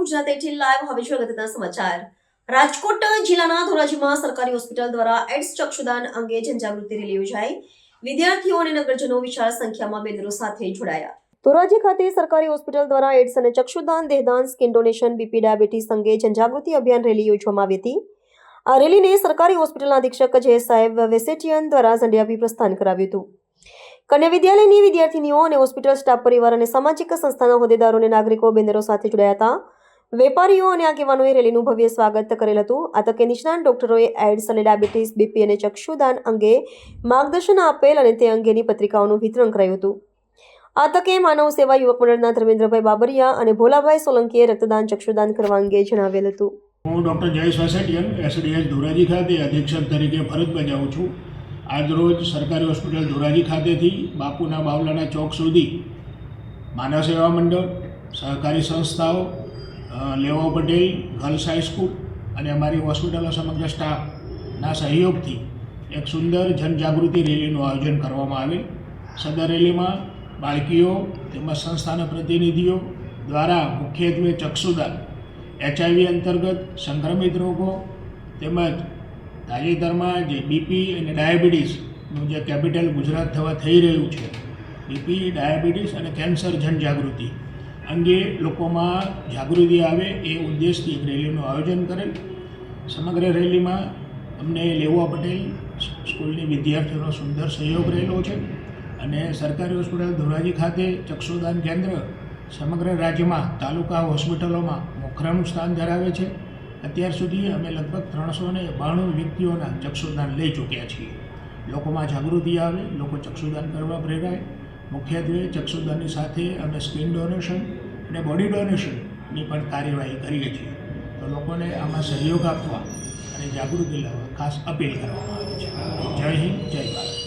Gujarat eighteen live. સમાચાર. રાજકોટ જિલ્લાના ધોરાજીમાં સરકારી હોસ્પિટલ દ્વારા એડ્સ ચક્ષુદાન અંગે જનજાગૃતિ રેલી યોજાઈ. વિદ્યાર્થીઓ અને નગરજનો વિશાળ સંખ્યામાં બેનરો સાથે જોડાયા. ધોરાજી ખાતે સરકારી હોસ્પિટલ દ્વારા એડ્સ અને ચક્ષુદાન, દેહદાન, સ્કિન ડોનેશન, બીપી, ડાયાબિટીસ અંગે જનજાગૃતિ અભિયાન રેલી યોજવામાં આવી હતી. આ રેલીને સરકારી હોસ્પિટલના અધિક્ષક જય સાહેબ વેસેટિયન દ્વારા ઝંડી આપી પ્રસ્થાન કરાવ્યું હતું. કન્યા વિદ્યાલયની વિદ્યાર્થીનીઓ અને હોસ્પિટલ સ્ટાફ પરિવાર અને સામાજિક સંસ્થાના હોદ્દેદારો અને નાગરિકો બેનરો સાથે જોડાયા હતા. વેપારીઓ અને આગેવાનોએ રેલીનું ભવ્ય સ્વાગત કરેલ હતું. આ તકે નિષ્ણાંત ડોક્ટરોએ એડ્સ અને ડાયાબિટીસ, બીપી અને ચક્ષુદાન અંગે માર્ગદર્શન આપેલ અને તે અંગેની પત્રિકાઓનું વિતરણ કરાયું હતું. આ તકે માનવ સેવા યુવક મંડળના ધર્મેન્દ્રભાઈ બાબરિયા અને ભોલાભાઈ સોલંકીએ રક્તદાન, ચક્ષુદાન કરવા અંગે જણાવેલ હતું. હું ડૉક્ટર જયેશ વાસેટિયન, એસડીએચ ધોરાજી ખાતે અધિક્ષક તરીકે ફરજ બજાવું છું. આજરોજ સરકારી હોસ્પિટલ ધોરાજી ખાતેથી બાપુના બાવલાના ચોક સુધી માનવ સેવા મંડળ, સહકારી સંસ્થાઓ લેવા પટેલ, ગર્લ્સ હાઈસ્કૂલ અને અમારી હોસ્પિટલનો સમગ્ર સ્ટાફના સહયોગથી એક સુંદર જનજાગૃતિ રેલીનું આયોજન કરવામાં આવેલ. સદર રેલીમાં બાળકીઓ તેમજ સંસ્થાના પ્રતિનિધિઓ દ્વારા મુખ્યત્વે ચક્ષુદાન, એચઆઈવી અંતર્ગત સંક્રમિત રોગો તેમજ તાજેતરમાં જે બીપી અને ડાયાબિટીસનું જે કેપિટલ ગુજરાત થવા થઈ રહ્યું છે બીપી ડાયાબિટીસ અને કેન્સર જનજાગૃતિ અંગે લોકોમાં જાગૃતિ આવે એ ઉદ્દેશથી એક રેલીનું આયોજન કરેલ. સમગ્ર રેલીમાં અમને લેવા પટેલ સ્કૂલની વિદ્યાર્થીઓનો સુંદર સહયોગ રહેલો છે અને સરકારી હોસ્પિટલ ધોરાજી ખાતે ચક્ષુદાન કેન્દ્ર સમગ્ર રાજ્યમાં તાલુકા હોસ્પિટલોમાં મોખરાનું સ્થાન ધરાવે છે. અત્યાર સુધી અમે લગભગ ત્રણસો ને બાણું વ્યક્તિઓના ચક્ષુદાન લઈ ચૂક્યા છીએ. લોકોમાં જાગૃતિ આવે, લોકો ચક્ષુદાન કરવા પ્રેરાય. મુખ્યત્વે ચક્ષુદાનની સાથે અમે સ્કિન ડોનેશન અને બોડી ડોનેશનની પણ કાર્યવાહી કરીએ છીએ. તો લોકોને આમાં સહયોગ આપવા અને જાગૃતિ લાવવા ખાસ અપીલ કરવામાં આવે છે. જય હિન્દ, જય ભારત.